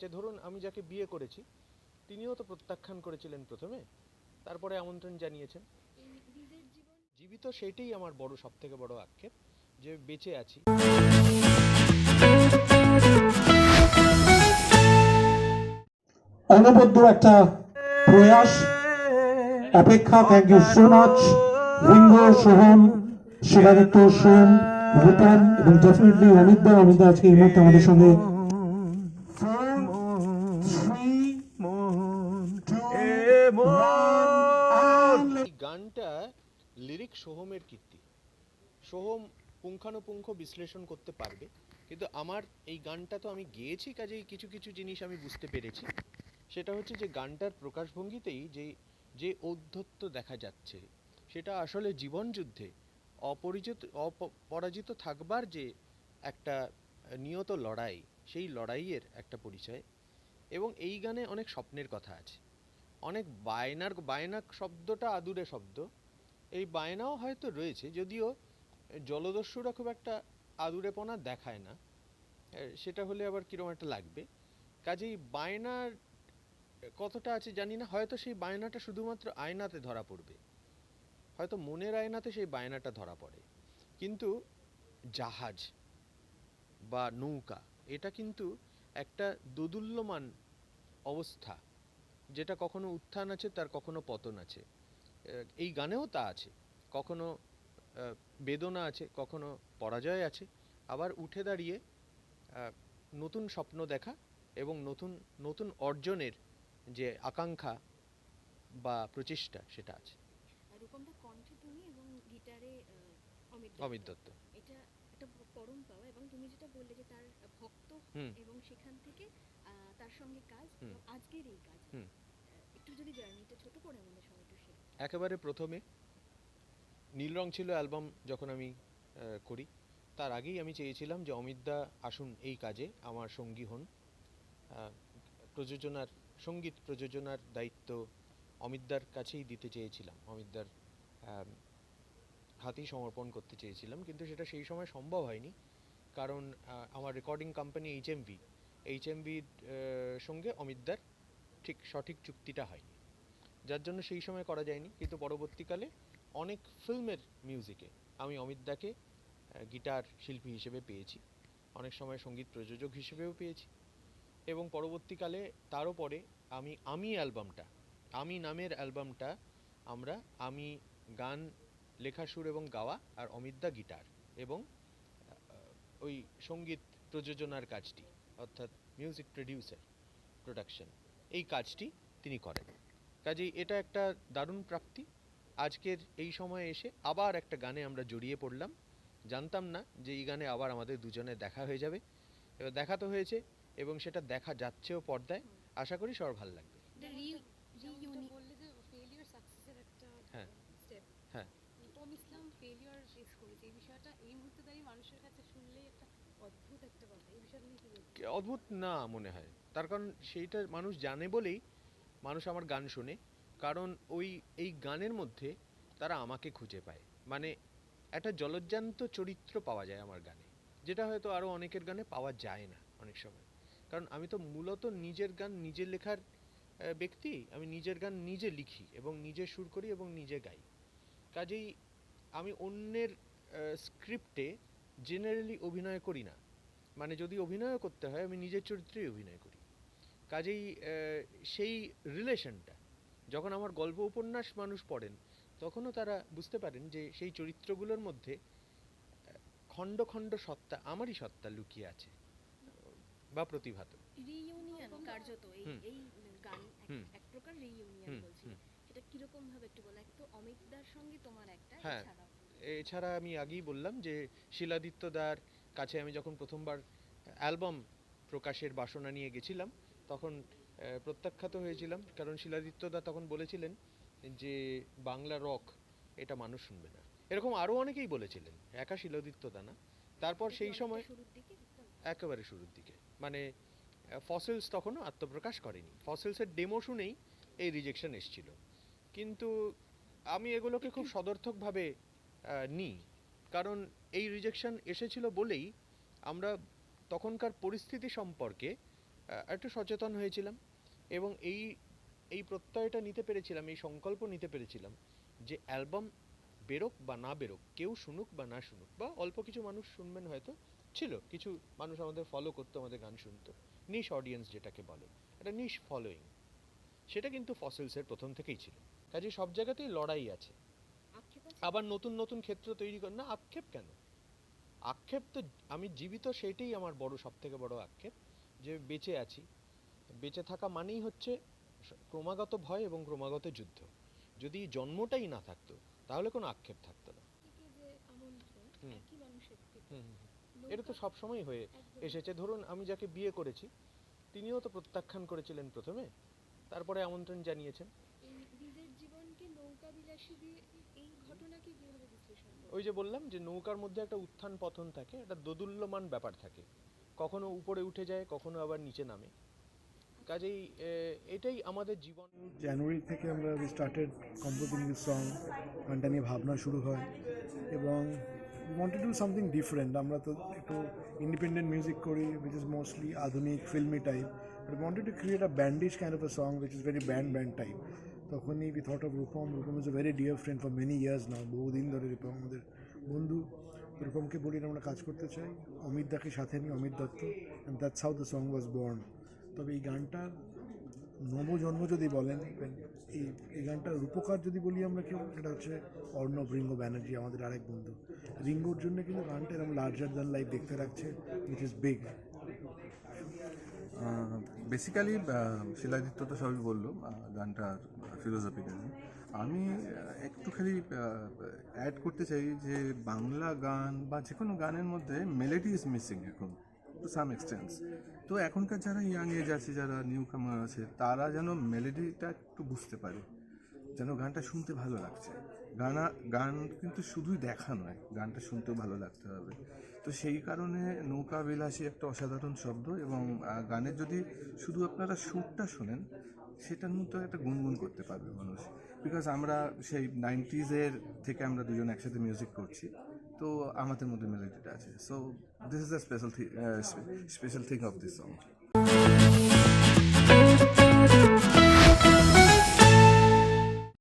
যে ধরুন আমি যাকে বিয়ে করেছি, তিনিও তো প্রত্যাখ্যান করেছিলেন প্রথমে, তারপরে আমন্ত্রণ জানিয়েছেন। জীবিত সেইটাই আমার বড় সব থেকে বড় আক্ষেপ, যে বেঁচে আছি। অনবদ্য একটা প্রয়াস, অপেক্ষা থ্যাংক ইউ সো মাচ রিঙ্গ সোহম শিলাদিত্য সোম রূপন এবং ডেফিনেটলি অমিতদা অমিতদা আজকে এই মুহূর্তে আমাদের সঙ্গে এই গানটা লিরিক সোহমের কীর্তি। সোহম পুঙ্খানুপুঙ্খ বিশ্লেষণ করতে পারবে, কিন্তু আমার এই গানটা তো আমি গেয়েছি, কাজেই কিছু কিছু জিনিস আমি বুঝতে পেরেছি। সেটা হচ্ছে যে গানটার প্রকাশভঙ্গিতেই যে যে ঔদ্ধত্য দেখা যাচ্ছে, সেটা আসলে জীবন যুদ্ধে অপরিচিত, অপরাজিত থাকবার যে একটা নিয়ত লড়াই, সেই লড়াইয়ের একটা পরিচয়। এবং এই গানে অনেক স্বপ্নের কথা আছে। অনেক বায়নার, বায়না শব্দটা আদুরে শব্দ। এই বায়নাও হয়তো রয়েছে, যদিও জলদস্যুরা খুব একটা আদুরেপনা দেখায় না। সেটা হলে আবার কিরম একটা লাগবে। কাজেই বায়নার কতটা আছে জানি না, হয়তো সেই বায়নাটা শুধুমাত্র আয়নাতে ধরা পড়বে। হয়তো মনের আয়নাতে সেই বায়নাটা ধরা পড়ে। কিন্তু জাহাজ বা নৌকা, এটা কিন্তু একটা দোদুল্যমান অবস্থা। যেটা কখনো উত্থান আছে তার কখনো পতন আছে। এই গানেও তা আছে। কখনো বেদনা আছে কখনো পরাজয় আছে। আবার উঠে দাঁড়িয়ে নতুন স্বপ্ন দেখা এবং নতুন নতুন অর্জনের যে আকাঙ্ক্ষা বা প্রচেষ্টা সেটা আছে। অমিত। দত্ত। এটা একটা পরম পাওয়া এবং তুমি যেটা বললে যে তার ভক্ত এবং সেখান থেকে তার সঙ্গে কাজ আজকের এই কাজ। একটু যদি জার্নিটা ছোট করে আমাদের সঙ্গে একটু একেবারে প্রথমে নীল রং ছিল অ্যালবাম যখন আমি করি তার আগেই আমি চেয়েছিলাম যে অমিতদা আসুন এই কাজে আমার সঙ্গী হন। প্রযোজনার সংগীত প্রযোজনার দায়িত্ব অমিতদার কাছেই দিতে চেয়েছিলাম। অমিতদার হাতেই সমর্পণ করতে চেয়েছিলাম, কিন্তু সেটা সেই সময় সম্ভব হয়নি। কারণ আমার recording company H M V H M ভির সঙ্গে অমিতদার ঠিক সঠিক চুক্তিটা হয়নি। যার জন্য সেই সময় করা যায়নি, কিন্তু পরবর্তীকালে অনেক ফিল্মের মিউজিকে আমি অমিতদাকে গিটার শিল্পী হিসেবে পেয়েছি। অনেক সময় সংগীত প্রযোজক হিসেবেও পেয়েছি। এবং পরবর্তীকালে তারও পরে আমি আমি অ্যালবামটা আমি নামের অ্যালবামটা আমরা, আমি গান লেখা সুর এবং গাওয়া আর অমিতদা গিটার এবং ওই সংগীত প্রযোজনার কাজটি, অর্থাৎ মিউজিক প্রডিউসার প্রোডাকশন এই কাজটি তিনি করেন। কাজেই এটা একটা দারুণ প্রাপ্তি। আজকের এই সময়ে এসে আবার একটা গানে আমরা জড়িয়ে পড়লাম। জানতাম না যে এই গানে আবার আমাদের দুজনে দেখা হয়ে যাবে। এবার দেখা তো হয়েছে এবং সেটা দেখা যাচ্ছেও পর্দায়। আশা করি সবার ভালো লাগবে যেমনটা বললে যে ফেলিওর সাকসেসের একটা হ্যাঁ। স্টেপ হ্যাঁ। রূপম ইসলাম ফেলিওর ফেস এই বিষয়টা, এই মুহূর্তে দাঁড়িয়ে মানুষের কাছে শুনলেই একটা অদ্ভুত একটা কথা। এই বিষয়টা নিয়ে কি অদ্ভুত না মনে হয়। তার কারণ সেইটা মানুষ জানে বলেই মানুষ আমার গান শোনে। কারণ ওই, এই গানের মধ্যে তারা আমাকে খুঁজে পায়। মানে একটা জলজ্জান্ত চরিত্র পাওয়া যায় আমার গানে। যেটা হয়তো আরও অনেকের গানে পাওয়া যায় না অনেক সময়। কারণ আমি তো মূলত নিজের গান নিজে লেখার ব্যক্তি। আমি নিজের গান নিজে লিখি এবং নিজে সুর করি এবং নিজে গাই। কাজেই আমি অন্যের স্ক্রিপ্টে জেনারেলি অভিনয় করি না। মানে যদি অভিনয় করতে হয় আমি নিজের চরিত্রেই অভিনয় করি। কাজেই সেই রিলেশনটা যখন আমার গল্প উপন্যাস মানুষ পড়েন তখনও তারা বুঝতে পারেন যে সেই চরিত্রগুলোর মধ্যে খণ্ড খণ্ড সত্তা আমারই সত্তা লুকিয়ে আছে বা প্রতিভাত। রিইউনিয়ন কার্যত এই গান এক-। প্রকার রিইউনিয়ন বলছি। সেটা কীরকম ভাবে একটু বলো এক তো অমিতদার সঙ্গে তোমার একটা হ্যাঁ। এছাড়া আমি আগেই বললাম যে শিলাদিত্য দার কাছে আমি যখন প্রথমবার অ্যালবাম প্রকাশের বাসনা নিয়ে গেছিলাম তখন প্রত্যাখ্যাত হয়েছিলাম। কারণ শিলাদিত্য দা তখন বলেছিলেন যে বাংলা রক এটা মানুষ শুনবে না। এরকম আরও অনেকেই বলেছিলেন একা শিলাদিত্য দা না। তারপর সেই সময়? একেবারে শুরুর দিকে। মানে ফসেলস তখনও আত্মপ্রকাশ করেনি। ফসেলসের ডেমো শুনেই এই রিজেকশন এসছিল। কিন্তু আমি এগুলোকে খুব সদর্থকভাবে নিই। কারণ এই রিজেকশন এসেছিল বলেই আমরা তখনকার পরিস্থিতি সম্পর্কে একটু সচেতন হয়েছিলাম এবং এই এই প্রত্যয়টা নিতে পেরেছিলাম, এই সংকল্প নিতে পেরেছিলাম যে অ্যালবাম বেরোক বা না বেরোক, কেউ শুনুক বা না শুনুক, বা অল্প কিছু মানুষ শুনবেন হয়তো, ছিল। কিছু মানুষ আমাদের ফলো করতো, আমাদের গান শুনতো। নিশ অডিয়েন্স যেটাকে বলে একটা নিশ ফলোয়িং সেটা কিন্তু ফসিলসের প্রথম থেকেই ছিল। কাজে সব জায়গাতেই লড়াই আছে। আবার নতুন নতুন ক্ষেত্র তৈরি করে না আক্ষেপ কেন? আক্ষেপ তো আমি জীবিত সেটাই আমার বড় সব থেকে বড় আক্ষেপ যে বেঁচে আছি। বেঁচে থাকা মানেই হচ্ছে ক্রমাগত ভয় এবং ক্রমাগত যুদ্ধ। যদি জন্মটাই না থাকতো তাহলে কোনো আক্ষেপ থাকতো না। এটা তো সব সময় হয়ে এসেছে। ধরুন আমি যাকে বিয়ে করেছি তিনিও তো প্রত্যাখ্যান করেছিলেন প্রথমে তারপরে আমন্ত্রণ জানিয়েছেন এই নিজের জীবনকে নৌকা বিলাসী দিয়ে এই ঘটনাকে কীভাবে বিশ্লেষণ করবে ওই যে বললাম যে নৌকার মধ্যে একটা উত্থান পতন থাকে একটা দোদুল্যমান ব্যাপার থাকে। কখনো উপরে উঠে যায় কখনো আবার নিচে নামে। কাজেই এটাই আমাদের জীবন। জানুয়ারি থেকে আমরা স্টার্টেড কম্পোজিং দিস সং গানটা নিয়ে ভাবনা শুরু হয় এবং ওয়ান্টেড টু সামথিং ডিফারেন্ট আমরা তো একটু ইন্ডিপেন্ডেন্ট মিউজিক করি উইচ ইজ মোস্টলি আধুনিক filmi type but wanted to create a bandish kind of a song which is very band band type তখনই we thought of Rupam Rupam is a very dear friend for many years now বহুদিন ধরে রূপম আমাদের বন্ধু। রূপমকে বলি, আমরা কাজ করতে চাই। অমিত দাকে সাথে নিয়ে, Amit Dutta. And that's how the song was born তবে এই গানটার নবজন্ম যদি বলেন এই এই গানটার রূপকার যদি বলি আমরা কেউ, সেটা হচ্ছে অর্ণব, রিঙ্গো ব্যানার্জি, আমাদের আরেক বন্ধু। রিঙ্গোর জন্য কিন্তু গানটা এরকম লার্জার দ্যান লাইফ দেখতে রাখছে which is big basically Shiladitya তো সবই বলল গানটার ফিলোসফিক্যালি আমি আহ, একটুখানি অ্যাড করতে চাই যে বাংলা গান বা যে কোনো গানের মধ্যে মেলেডি ইজ মিসিং এখন টু সাম এক্সটেন্স তো এখনকার যারা ইয়াং এজ আছে যারা নিউ কামার আছে তারা যেন মেলেডিটা একটু বুঝতে পারে যেন গানটা শুনতে ভালো লাগছে। গানা গান কিন্তু শুধুই দেখা নয়, গানটা শুনতেও ভালো লাগতে হবে। তো সেই কারণে নৌকা বিলাসী একটা অসাধারণ শব্দ এবং গানের যদি শুধু আপনারা সুরটা শোনেন সেটার মধ্যে একটা গুনগুন করতে পারবে মানুষ। বিকজ আমরা সেই নাইনটিজের থেকে আমরা দুজন একসাথে মিউজিক করছি, তো আমাদের মধ্যে মেলোডিটা আছে। So this is the special special thing of this song